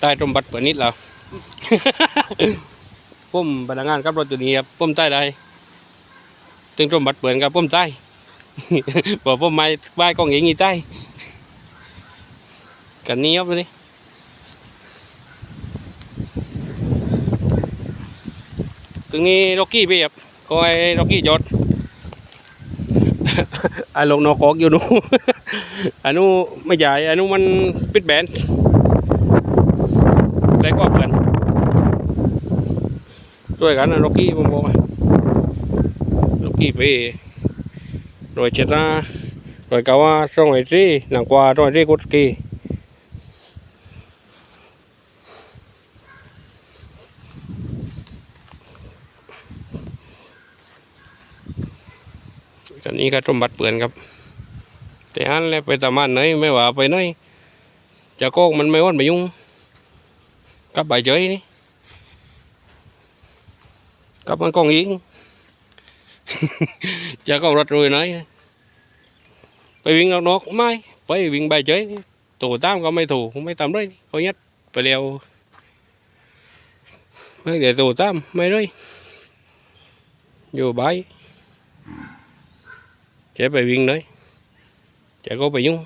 ใต้ตมบัตรเปิดนิดแล้วผมพนักงานขับรถตัวนี้ครับผมใต้ได้ถึงตมบัตรเปิดกับผมใต้บอกผมไม่ไม่กองเองอีใต้กันนี้ครับนี่ตรงนี้ล็อกกี้ไปครับก็ไอ้ล็อกกี้จอด ไอ้ลงนอกอกอยู่นู่นอันนู้นไม่ใหญ่อันนู้นมันปิดแบนได้กว่าเพื่อนด้วยกันนะล็อกกี้ผมบอกว่าล็อกกี้ไปรอยเจ็ดนะรอยเกาว่าสองไอ้ที่หนังกว่าสองไอ้ที่กุดกี้ กันนี้ก็ต้มบัดเปื่อนครับ แต่อันแล้วไปตามานไหนไม่ว่าไปไหนจะโกงมันไม่วันไปยุ่งกับใบเจยนี่กับมันกองยิง จะกองรถรวยไหนไปวิ่งเอานกไม่ไปวิ่งใบเจยถูตามก็ไม่ถูกไม่ตามด้วยเขายัดไปเร็วไม่เดี๋ยวถูตามไม่ด้วยอยู่ใบ chạy bài viên đấy. chạy có bài nhúng.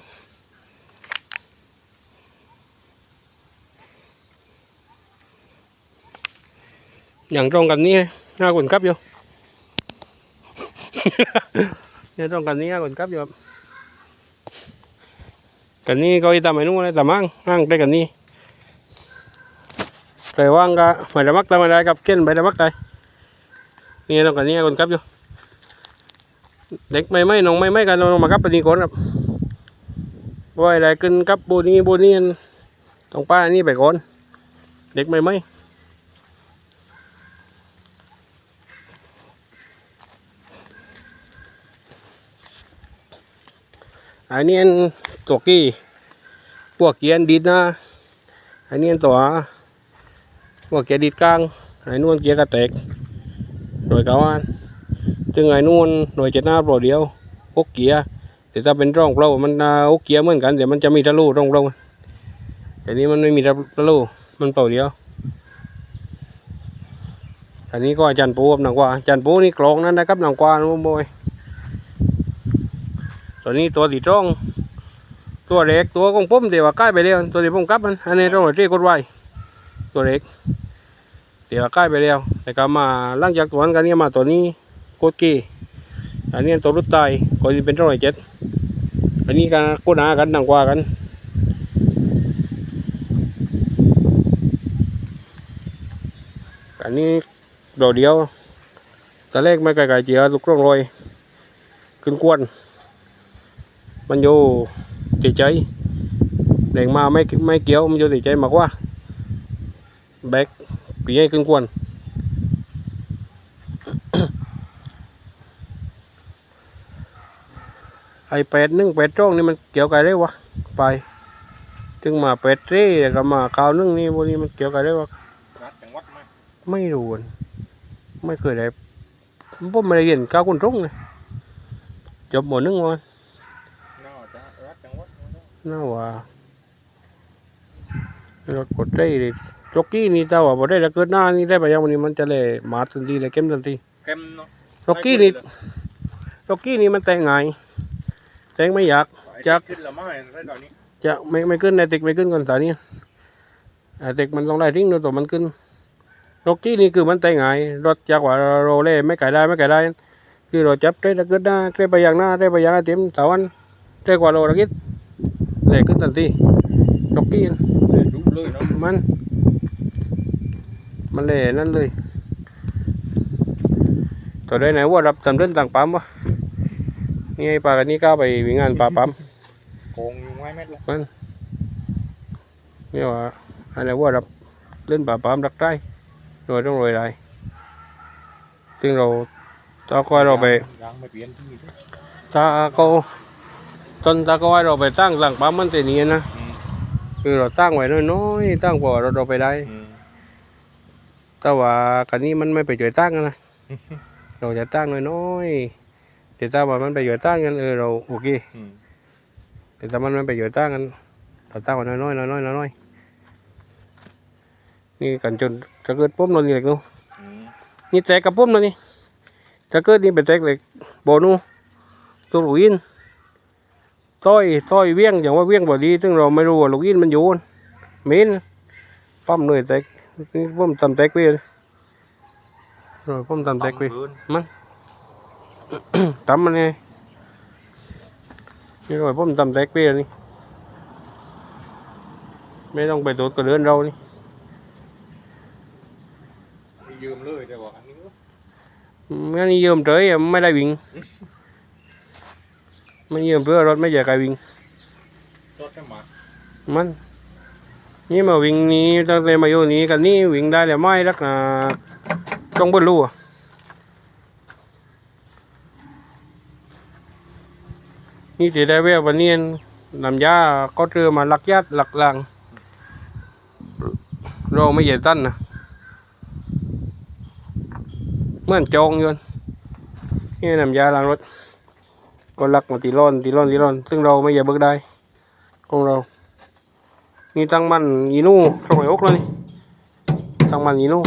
Nhận trong gần ní nha quần cấp vô. Nhận trong gần ní ha quần cấp vô. Cần ní coi tầm ấy đúng không? Tầm ăn, ăn đây cần ní. Cái hoang cả, phải đã mắc tầm đây, gặp trên phải đã mắc đây. Nghe đâu cần ní con cấp vô. เด็กไม่ไม่น้องไม่ไม่กันน้องมากับปนีก่อนครับว่าอะไรขึ้นกับโบนี้โบนี้ตรงป้านี่ไปก่อน เด็กไม่ไม่อันนี้ตัวกี้พวกเกียนดิดนะอันนี้ตัวพวกเกียดิดกลางอันนู้นเกียร์กระแตกโดยกาอัน ถึงไอ้นู่นหน่วยเจ็ดหน้าเปล่าเดียวหกเกียร์แต่ถ้าเป็นร่องเปล่ามันอ่าหกเกียร์เหมือนกันแต่มันจะมีทะลุร่องเปล่าแต่นี้มันไม่มีทะลุมันเปล่าเดียวอันนี้ก็อาจารย์ปูกับหนังกว่าอาจารย์ปูนี่กรองนั้นนะครับหนังกว่านะบอยตัวนี้ตัวตีร่อง ตัวเล็กตัวของผมเดี๋ยวใกล้ไปแล้วตัวที่ผมกลับมันอันนี้ต้องรีกดไว้ตัวเล็กเดี๋ยวใกล้ไปแล้วแต่ก็มาหลังจากตัวนั้นกันเนี่ยมาตัวนี้ โคตรกี้อันนี้ตัวรถไตคอยเป็นร้อยเจ็ดอันนี้กันโคตรหากันดังกว่ากันอันนี้ดอกเดียวตอนแรกไม่ไกลๆเจียลูกร่องรอยขึ้นกวนมันอยู่ติดใจแดงมาไม่ไม่เกี่ยวมันอยู่ติดใจมากกว่าแบกปีให้ขึ้นกวน ไอเป็ดนึ่งเป็ดจ้องนี่มันเกี่ยวกันได้วะไป ถึงมาเป็ดเร่แล้วก็มาข้าวนึ่งนี่พวกนี้มันเกี่ยวกันได้วะรัดจังหวัดไหมไม่รู้อะไม่เคยได้ผมไม่ได้เห็นข้าวคนรุ่งเลยจบหมดนึ่งวันน่าจะรัดจังหวัดมั้งน่าว่ารถกดได้เลยจกกี้นี่เจ้าว่าบ่ได้แล้วเกิดหน้านี่ได้ไปยังวันนี้มันจะเลยมาทันทีเลยเข้มทันทีเข้มเนาะจกกี้นี่จกกี้นี่มันแต่งไงาย แต่งไม่อยากจักขึ้นละไม้ได้ตอนนี้จะไม่ไม่ขึ้นในติ๊กไม่ขึ้นก่อนตอนนี้ไอ้ติ๊กมันต้องได้ทิ้งโดยตัวมันขึ้นรถกี้นี่คือมันแต่งไงายรถจากว่าโรเล่ไม่ไก่ได้ไม่ไก่ได้ คือเราจับได้ตะเกิดหน้าได้ไปอย่างหน้าได้ไปอย่างไอเต็มสาวันได้กว่าโลละกิดเลยขึ้นทันทีรถกี้เดี๋ยวดูเลยเนาะมัน มันเลยนั่นเลยตัวได้ไหนว่ารับสำเร็จต่างปั๊มวะ นี่ไอ้ปลากันนี่ก้าวไปวิ่งงานปลาปั๊มโกงอยู่ไม้เม็ดเลยมันนี่ว่าอะไรว่ารับเล่นป่าปามรักได้โดยต้องรวยได้ซึ่งเราถ้าคอยเราไปยางไม่เปลี่ยนที่ด้วยถ้าเขาต้นถ้าเขาให้เราไปตั้งหลังปั๊มมันจะเนียนนะอืมคือเราตั้งไว้น้อยๆตั้งพอเราเราไปได้อืมแต่ว่ากันนี้มันไม่ไปช่วยตั้งนะเราจะตั้งน้อยๆ แต่ถ้าว่ามันไปอยู่ตั้งกันเออเราโอเค อืมแต่ถ้ามันไม่ไปอยู่ตั้งกันเราตั้งกันน้อยๆน้อยๆน้อยๆนี่กันจนถ้าเกิดปุ๊บนอนนี่เหล็กนู้นอืมนี่แตกกับปุ๊บนอนนี่ถ้าเกิดนี่เป็นแตกเหล็กโบนูตัวลูกอินต้อยต้อยเวียงอย่างว่าเวียงบ่ดีซึ่งเราไม่รู้ว่าลูกอินมันอยู่เหม็นปั๊มเลยแตกนี่ปุ๊มตำแตกไปเลยเออปุ๊มตำแตกไป เกิน tắm anh ơi cái rồi bấm tầm tét bia đi mấy ông bày tụt có đơn đâu đi มียืมเลยแต่ว่าอันนี้ก็ mấy anh dơm tới mấy đại bình mấy dơm tới rồi mấy giờ cài bình รถแค่หมามันนี่มาวิ่งนี้ตั้งแต่มาอยู่นี้กันนี่วิ่งได้แล้วไม่รักนะต้องเบิ้ลลู่อะ นี่ที่ได้แวววันนี้นำยาก็เจอมาลักยัดหลักลัง เราไม่ใหญ่ตั้นนะเหมื่อนจองยนนี่นำยาล้างรถ ก็ลักมาตีร้อนตีร้อนตีร้อน ซึ่งเราไม่ใหญ่เบิกได้ของเรา นี่ตั้งมันอีนู่ตรงไหนอกแล้วนี่ตั้งมันอีนู่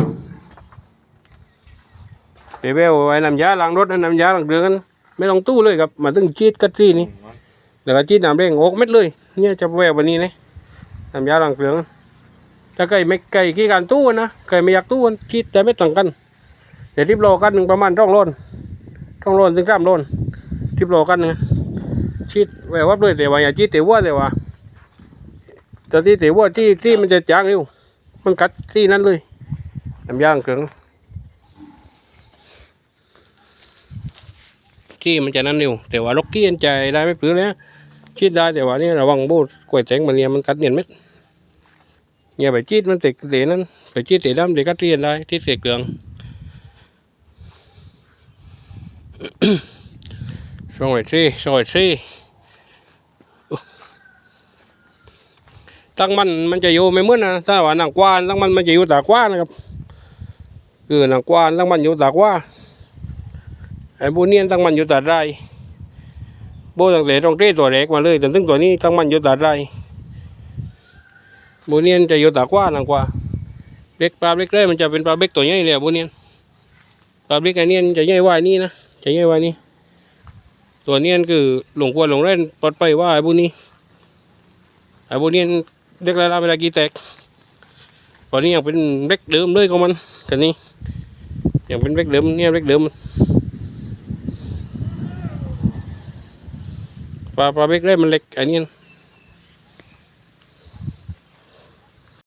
เดี๋ยวเอาไว้น้ำยาล้างรถน้ำยาล้างเรือกัน ไม่ต้องตู้เลยครับมาตึงจีดกัดที่นี่อืมมันเดี๋ยวก็จีดน้ำเร่งอกเม็ดเลย เนี่ยจะแวววันนี้นะน้ำยาล้างเรือนถ้าไก่ไม่ไก่ขี้การตู้นะไก่ไม่อยากตู้กันจีดแต่ไม่ต่างกันเดี๋ยวทิปโลกันหนึ่งประมาณร่องโลนร่องโลนถึงสามโลนทิปโลกันนะจีดแวววับเลยแต่ว่าอย่าจีดแต่ว่าแต่ว่าแต่ที่แต่ว่าที่ที่มันจะจางเร็วมันกัดที่นั้นเลยน้ำยางเกลือง ที่มันจะนั้นเร็วแต่ว่าล็อกกี้อันใจได้ไม่ปลื้มเลยนะชีดได้แต่ว่านี่ระวังบูดกล้วยแตงมันเนี่ยมันกัดเนียนเม็ดเนี่ยไปชีดมันเตะเตะนั้นไปชีดเตะดำเตะกัดเรียนได้ที่เสกเกลืองสองร้อยสี่สองร้อยสี่ตั้งมันมันจะอยู่ไม่เหมือนนะถ้าว่าหนังกวานตั้งมันมันจะอยู่ตากว้านะครับ คือหนังกวานตั้งมันอยู่ตากว้า ไอ้บูเนียนตั้งมันอยู่ตาไรโบตั้งแต่ตรงเต้ตัวเล็กมาเลยจนถึงตัวนี้ตั้งมันอยู่ตาไรบูเนียนจะอยู่ตากว้าหนังกว่าเล็กปลาเล็กเลยมันจะเป็นปลาเล็กตัวใหญ่เลยอะบูเนียนปลาเล็กไอ้เนียนจะใหญ่ว่านี้นะจะใหญ่ว่านี้ตัวเนียนคือหลงกวนหลงเล่นปลอดไปว่าไอ้บูนี้ไอ้บูเนียนเด็กลาลาเวลากี่แตกตอนนี้ยังเป็นเด็กเดิมเลยของมันแต่นี้ยังเป็นเด็กเดิมเนี่ยเด็กเดิม ปลาปลาเด็กเล่มันเล็กอันนี้